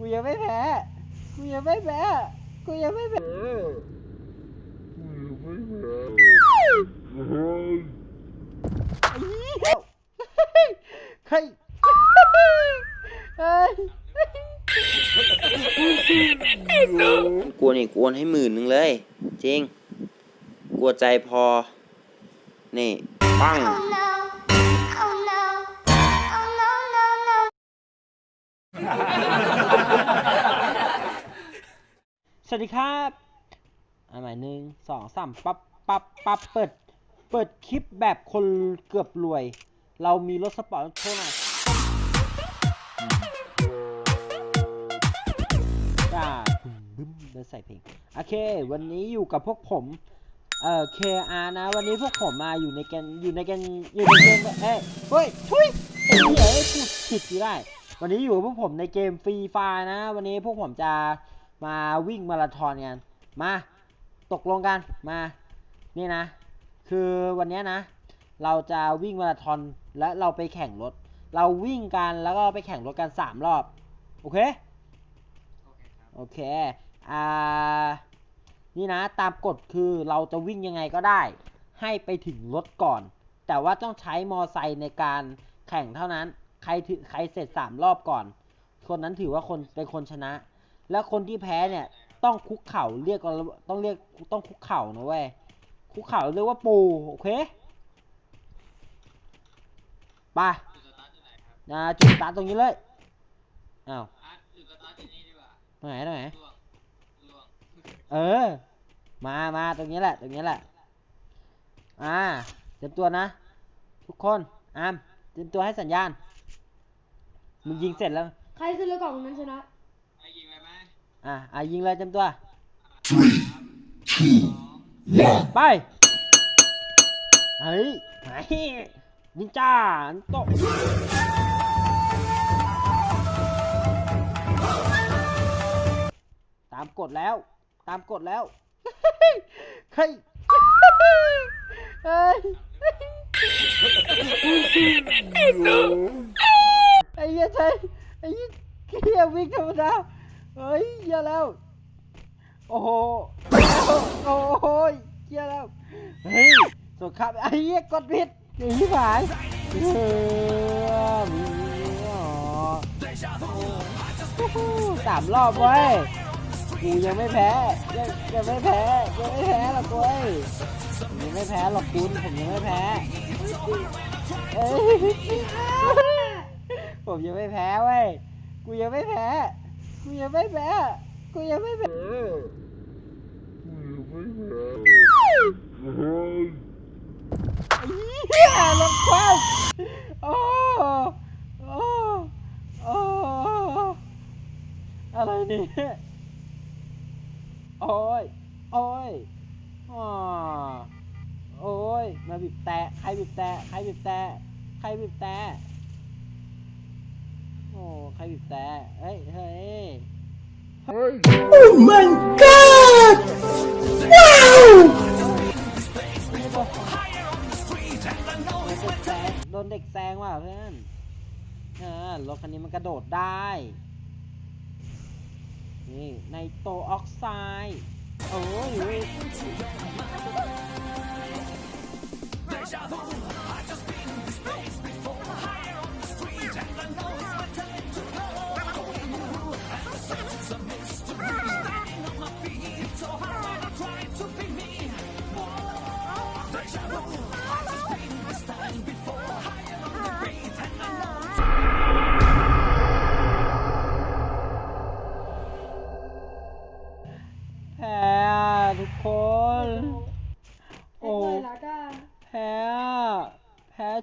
กูยังไม่แพ้ กูยังไม่แพ้ กูยังไม่แพ้ไอ้เหี้ยใครเฮ้ยกลัวนี่กวนให้หมื่นหนึ่งเลย จริง กลัวใจพอ นี่ ปัง สวัสดีครับอ่าหมายหนึ่งสองสามปั๊บปั๊บปั๊บเปิด เปิดคลิปแบบคนเกือบรวย เรามีรถสปอร์ตโทรหน่อยจ้าบึ้มเดินใส่เพลง โอเค วันนี้อยู่กับพวกผม เอ่อ KR นะ วันนี้พวกผมมาอยู่ในแกนอยู่ในแกนอยู่ในเกมเอ้ยเฮ้ยทุยเหี้ยเอ้ยพูผิดอยู่ได้ วันนี้อยู่กับพวกผมในเกมฟรีไฟนะ วันนี้พวกผมจะมาวิ่งมาราธอนกัน มา ตกลงกันมา นี่นะ คือวันนี้นะ เราจะวิ่งมาราธอนและเราไปแข่งรถ เราวิ่งกันแล้วก็ไปแข่งรถกันสามรอบ โอเค โอเค อ่า นี่นะ ตามกฎคือเราจะวิ่งยังไงก็ได้ ให้ไปถึงรถก่อน แต่ว่าต้องใช้มอไซค์ในการแข่งเท่านั้น ใครถือใครเสร็จสามรอบก่อน คนนั้นถือว่าคนเป็นคนชนะ แล้วคนที่แพ้เนี่ยต้องคุกเข่าเรียกต้องเรียกต้องคุกเข่านะเว้ยคุกเข่าเรียกว่าปูโอเคไปนะจุดสตาร์ตรงนี้เลยอ้าวตรงไหนตรงไหนเออ มามาตรงนี้แหละ ตรงนี้แหละ อ่าเตรียมตัวนะ ทุกคนอามเตรียมตัวให้สัญญาณ มึงยิงเสร็จแล้ว ใครขึ้นเรือกล่องนั้นชนะอะอะยิงเลยเต็มตัวไป เฮ้ยไหนนินจาโตะตามกฎแล้ว ตามกฎแล้วใครเฮ้ย ไอ้ เหี้ยใช่ไอ้เหี้ยเหี้ยวิ่งธรรมดาเฮ้ยเหี้ยแล้ว โอ้โห โอ้โหเหี้ยแล้ว เฮ้ยสงครามไอ้เหี้ยกดผิดหนีผ่านเออมีอ๋อสามรอบเว้ยกูยังไม่แพ้ยังยังไม่แพ้ยังไม่แพ้หรอกเว้ยยังไม่แพ้หรอกคุณผมยังไม่แพ้เอ้ย ผมยังไม่แพ้เว้ย กูยังไม่แพ้ กูยังไม่แพ้ กูยังไม่แพ้ ไอ้เหี้ยลงควันโอ้โอ้โอ้อะไรเนี่ย โอ้ย โอ้ยอ๋อโอ้ย มาบีบแตะใครบีบแตะใครบีบแตะใครบีบแต โอ้ใครบีบแตะเฮ้ย เฮ้ยโดนเด็กแซงว่ะเพื่อนเออรถคันนี้มันกระโดดได้ นี่ไนโตออกไซด์โอ้ยเว้ย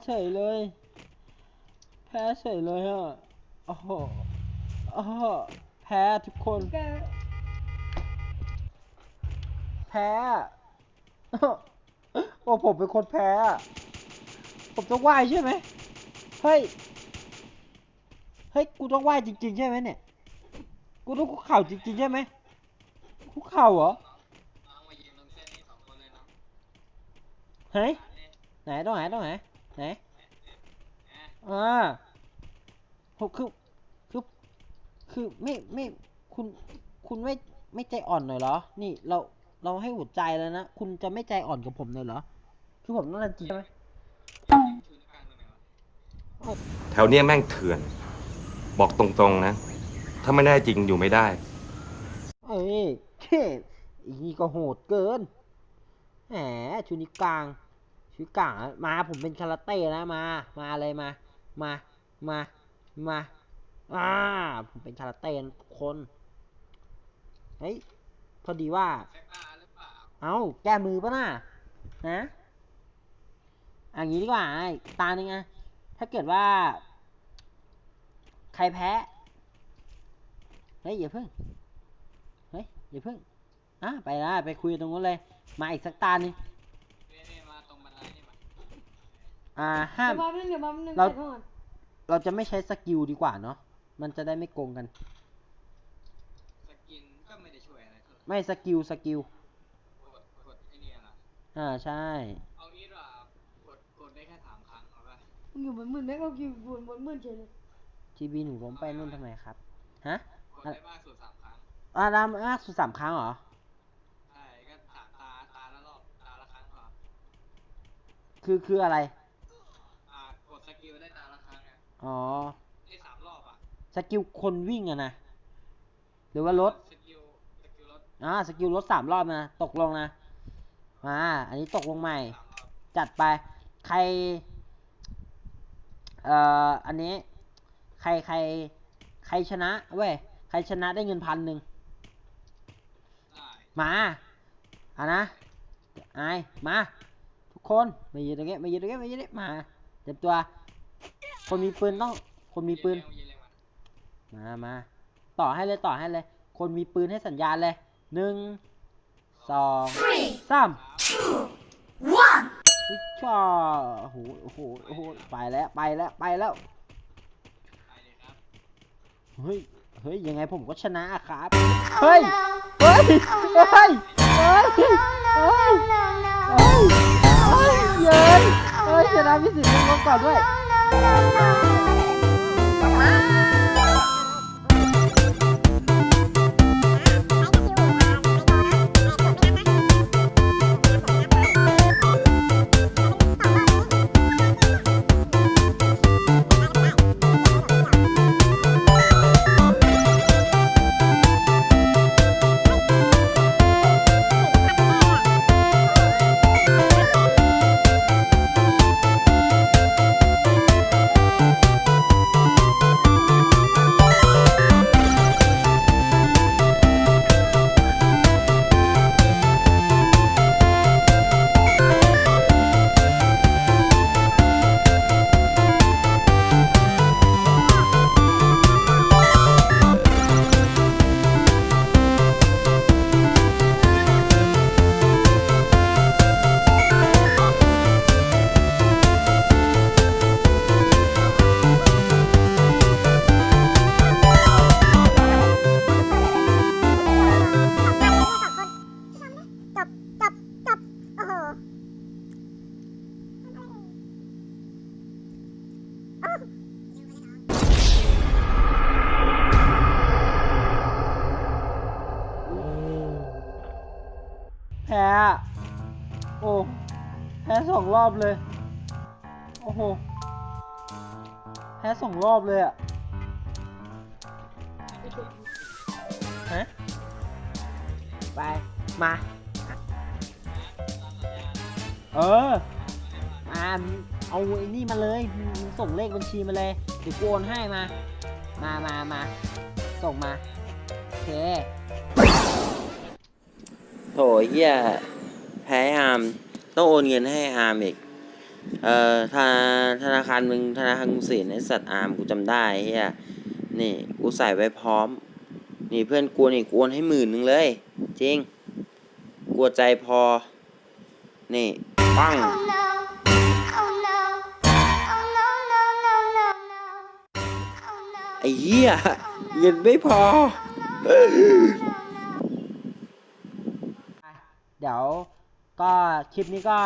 เฉยเลย แพ้เฉยเลยอะโอ้โหโอ้โหแพ้ทุกคนแกแพ้อะโอ้ผมเป็นคนแพ้อะผมต้องไหว้ใช่ไหมเฮ้ย เฮ้ย กูต้องไหว้จริง ๆ ใช่ไหมเนี่ย กูต้องคุกเข่าจริง ๆ ใช่ไหมคุกเข่าเหรอเฮ้ยไหนตรงไหนตรงไหน ไหนอ่าผมคือคือคือไม่ไม่คุณคุณไม่ไม่ใจอ่อนหน่อยเหรอ นี่เราเราให้หัวใจแล้วนะ คุณจะไม่ใจอ่อนกับผมหน่อยเหรอ คือผมต้องการจริงใช่ไหมแถวเนี้ยแม่งเถื่อน บอกตรงๆนะ ถ้าไม่ได้จริงอยู่ไม่ได้ เอ้ยเท่อีนี่ก็โหดเกิน แหมชูนิกลาง ชูนิกลางมาผมเป็นคาราเต้นะมา มาเลยมา มามามาอ่าผมเป็นคาราเต้นทุกคนเฮ้ยพอดีว่า เอาแก้มือปะน่ะนะอันนี้ดีกว่าตาหนึ่งอะถ้าเกิดว่า ใครแพ้เฮ้ยอย่าเพิ่งเฮ้ยอย่าเพิ่งอะไปละไปคุยตรงนู้นเลย มาอีกสักตาหนึ่ง อ่าห้าม เดี๋ยวมาแป๊บนึงเดี๋ยวมาแป๊บนึงเรา ใส่ก่อนเราจะไม่ใช้สกิลดีกว่าเนาะมันจะได้ไม่โกงกัน สกินก็ไม่ได้ช่วยอะไรเท่าไหร่ไม่สกิลสกิลกดกดไอ้เนี่ยนะอ่าใช่ เอางี้ดีกว่ากดกดได้แค่สามครั้งเอาปะมึงอยู่บนหมื่นแม่งก็อยู่บนบนหมื่นเฉยเลยทีบีหนูล้มไปนู่นทำไมครับ ฮะ กดได้มากสุดสามครั้งอ่ารามมากสุดสามครั้งเหรอ ใช่ก็สามตาตาละรอบตาละครั้งพอคือคืออะไร อ่ากดสกิลได้ตาละครั้ง อะอ๋อได้สามรอบอะสกิลคนวิ่งอะนะหรือว่ารถสกิลสกิลรถอ่าสกิลรถสามรอบนะตกลงนะมาอันนี้ตกลงใหม่ สามรอบจัดไปใครเอ่ออันนี้ใครใครใครชนะเว้ยใครชนะได้เงินพันหนึ่งได้มาอะนะไอายมา ทุกคนมายืนตรงนี้มายืนตรงนี้มายืนตรงนี้มาเตรียมตัว คนมีปืนต้อง คนมีปืนเย็นเร็วเย็นเร็วมันมามาต่อให้เลยต่อให้เลย คนมีปืนให้สัญญาณเลยหนึ่งสองสามวิชาโอ้โหโอ้โหโอ้โหไปแล้วไปแล้วไปแล้วไปเลยครับเฮ้ยเฮ้ยยังไงผมก็ชนะอะครับ Oh เฮ้ย no. เฮ้ยเฮ้ยเฮ้ย Oh เฮ้ย no, no, no. เฮ้ยเฮ้ยเย้ยเฮ้ยชนะพิสิทธิ์ลงก่อนด้วย แล้วก็ สองรอบเลย โอ้โห แพ้สองรอบเลยอะฮะไป มา เออ มาเอาไอ้นี่มาเลย ส่งเลขบัญชีมาเลยเดี๋ยวกูโอนให้มา มามามาส่งมา โอเค โถเฮียแพ้อาม ต้องโอนเงินให้อาร์มอีก เอ่อธนาธนาคารมึงธนาคารกรุงศรีไอสัตว์อาร์มกูจำได้เฮียนี่กูใส่ไว้พร้อม นี่เพื่อนกูนี่กูโอนให้หมื่นหนึ่งเลย จริงกลัวใจพอ นี่ ปัง ไอ้เหี้ยเงินไม่พอ เดี๋ยว ก็คลิปนี้ก็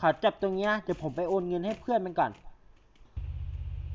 ขอจบตรงนี้นะเดี๋ยวผมไปโอนเงินให้เพื่อนมันก่อน